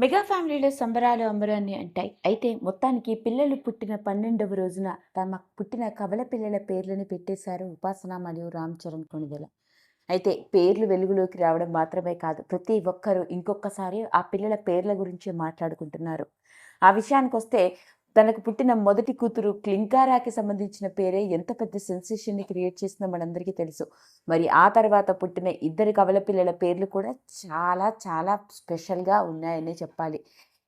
Mega ఫ్యామిలీలో సంబరాలు అంబరాన్ని అంటాయి. అయితే మొత్తానికి పిల్లలు పుట్టిన పన్నెండవ రోజున తమ పుట్టిన కవల పిల్లల పేర్లను పెట్టేశారు ఉపాసన మరియు రామ్ చరణ్ కొణిదెల. అయితే పేర్లు వెలుగులోకి రావడం మాత్రమే కాదు ప్రతి ఒక్కరూ ఇంకొకసారి ఆ పిల్లల పేర్ల గురించి మాట్లాడుకుంటున్నారు. ఆ విషయానికి వస్తే తనకు పుట్టిన మొదటి కూతురు క్లింకారాకి సంబంధించిన పేరే ఎంత పెద్ద సెన్సేషన్ని క్రియేట్ చేసిందో మనందరికీ తెలుసు. మరి ఆ తర్వాత పుట్టిన ఇద్దరు కవల పిల్లల పేర్లు కూడా చాలా చాలా స్పెషల్గా ఉన్నాయనే చెప్పాలి.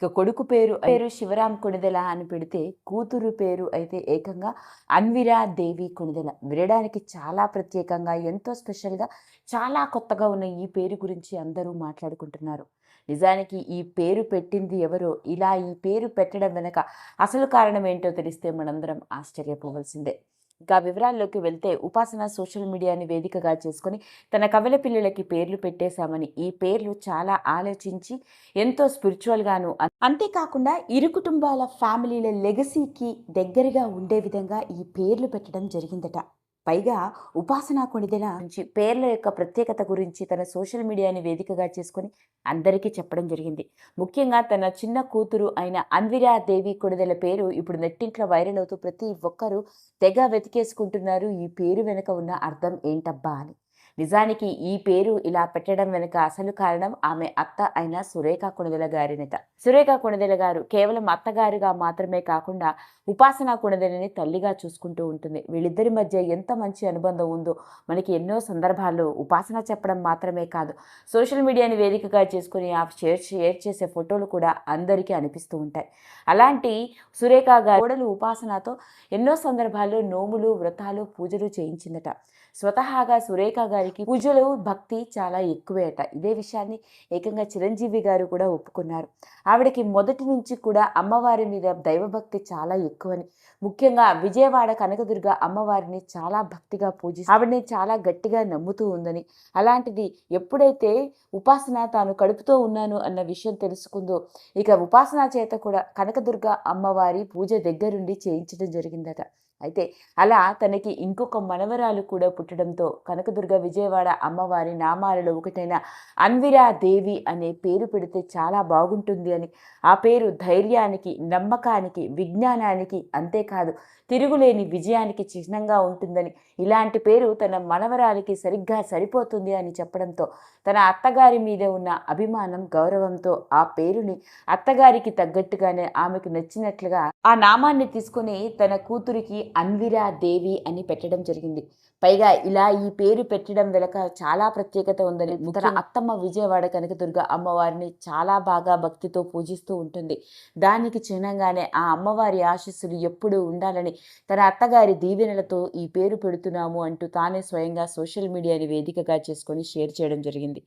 ఇక కొడుకు పేరు పేరు శివరాం కొణిదెల అని పెడితే కూతురు పేరు అయితే ఏకంగా అన్విరా దేవి కొణిదెల. వినడానికి చాలా ప్రత్యేకంగా ఎంతో స్పెషల్గా చాలా కొత్తగా ఉన్న ఈ పేరు గురించి అందరూ మాట్లాడుకుంటున్నారు. నిజానికి ఈ పేరు పెట్టింది ఎవరో? ఇలా ఈ పేరు పెట్టడం వెనక అసలు కారణం ఏంటో తెలిస్తే మనందరం ఆశ్చర్యపోవలసిందే. ఇంకా వివరాల్లోకి వెళ్తే ఉపాసన సోషల్ మీడియాని వేదికగా చేసుకొని తన కవల పిల్లలకి పేర్లు పెట్టేశామని ఈ పేర్లు చాలా ఆలోచించి ఎంతో స్పిరిచువల్గాను అంతేకాకుండా ఇరు కుటుంబాల ఫ్యామిలీల లెగసీకి దగ్గరగా ఉండే విధంగా ఈ పేర్లు పెట్టడం జరిగిందట. పైగా ఉపాసన కొనిదెల నుంచి పేర్ల యొక్క ప్రత్యేకత గురించి తన సోషల్ మీడియాని వేదికగా చేసుకొని అందరికీ చెప్పడం జరిగింది. ముఖ్యంగా తన చిన్న కూతురు అయిన అన్విరా దేవి కొణిదెల పేరు ఇప్పుడు నెట్టింట్లో వైరల్ అవుతూ ప్రతి ఒక్కరూ తెగ వెతికేసుకుంటున్నారు. ఈ పేరు వెనుక ఉన్న అర్థం ఏంటబ్బా అని. నిజానికి ఈ పేరు ఇలా పెట్టడం వెనుక అసలు కారణం ఆమె అత్త అయిన సురేఖ కొణిదెల గారినట సురేఖ కొణిదెల గారు కేవలం అత్తగారుగా మాత్రమే కాకుండా ఉపాసన కొణిదెలని తల్లిగా చూసుకుంటూ ఉంటుంది. వీళ్ళిద్దరి మధ్య ఎంత మంచి అనుబంధం ఉందో మనకి ఎన్నో సందర్భాల్లో ఉపాసన చెప్పడం మాత్రమే కాదు. సోషల్ మీడియాని వేదికగా చేసుకుని ఆ షేర్ షేర్ చేసే ఫోటోలు కూడా అందరికీ అనిపిస్తూ ఉంటాయి. అలాంటి సురేఖ గారు కోడలు ఉపాసనతో ఎన్నో సందర్భాల్లో నోములు వ్రతాలు పూజలు చేయించిందట. స్వతహాగా సురేఖ గారికి పూజలు భక్తి చాలా ఎక్కువేట. ఇదే విషయాన్ని ఏకంగా చిరంజీవి గారు కూడా ఒప్పుకున్నారు. ఆవిడకి మొదటి నుంచి కూడా అమ్మవారి మీద దైవభక్తి చాలా ఎక్కువని ముఖ్యంగా విజయవాడ కనకదుర్గ అమ్మవారిని చాలా భక్తిగా పూజి ఆవిడని చాలా గట్టిగా నమ్ముతూ ఉందని అలాంటిది ఎప్పుడైతే ఉపాసన తాను కడుపుతో ఉన్నాను అన్న విషయం తెలుసుకుందో ఇక ఉపాసన చేత కూడా కనకదుర్గ అమ్మవారి పూజ దగ్గరుండి చేయించడం జరిగిందట. అయితే అలా తనకి ఇంకొక మనవరాలు కూడా పుట్టడంతో కనకదుర్గ విజయవాడ అమ్మవారి నామాలలో ఒకటైన అన్విరా దేవి అనే పేరు పెడితే చాలా బాగుంటుంది అని. ఆ పేరు ధైర్యానికి నమ్మకానికి విజ్ఞానానికి అంతేకాదు తిరుగులేని విజయానికి చిహ్నంగా ఉంటుందని. ఇలాంటి పేరు తన మనవరాలికి సరిగ్గా సరిపోతుంది అని చెప్పడంతో తన అత్తగారి మీద ఉన్న అభిమానం గౌరవంతో ఆ పేరుని అత్తగారికి తగ్గట్టుగానే ఆమెకు నచ్చినట్లుగా ఆ నామాన్ని తీసుకుని తన కూతురికి అన్విరా దేవి అని పెట్టడం జరిగింది. పైగా ఇలా ఈ పేరు పెట్టడం వెనక చాలా ప్రత్యేకత ఉందని తన అత్తమ్మ విజయవాడ కనకదుర్గ అమ్మవారిని చాలా బాగా భక్తితో పూజిస్తూ ఉంటుంది. దానికి చిహ్నంగానే ఆ అమ్మవారి ఆశీస్సులు ఎప్పుడూ ఉండాలని తన అత్తగారి దీవెనలతో ఈ పేరు పెడుతున్నాము అంటూ తానే స్వయంగా సోషల్ మీడియాని వేదికగా చేసుకొని షేర్ చేయడం జరిగింది.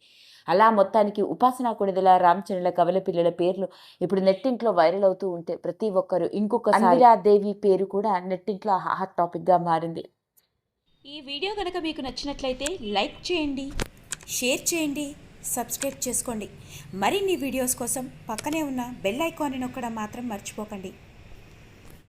అలా మొత్తానికి ఉపాసన కొణిదెల రామచంద్రుల కవల పిల్లల పేర్లు ఇప్పుడు నెట్టింట్లో వైరల్ అవుతూ ఉంటే ప్రతి ఒక్కరు ఇంకొక దేవి పేరు కూడా నెట్టింట్లో హాట్ టాపిక్గా మారింది. ఈ వీడియో కనుక మీకు నచ్చినట్లయితే లైక్ చేయండి షేర్ చేయండి సబ్స్క్రైబ్ చేసుకోండి. మరిన్ని వీడియోస్ కోసం పక్కనే ఉన్న బెల్ ఐకాన్ని నొక్కడం మాత్రం మర్చిపోకండి.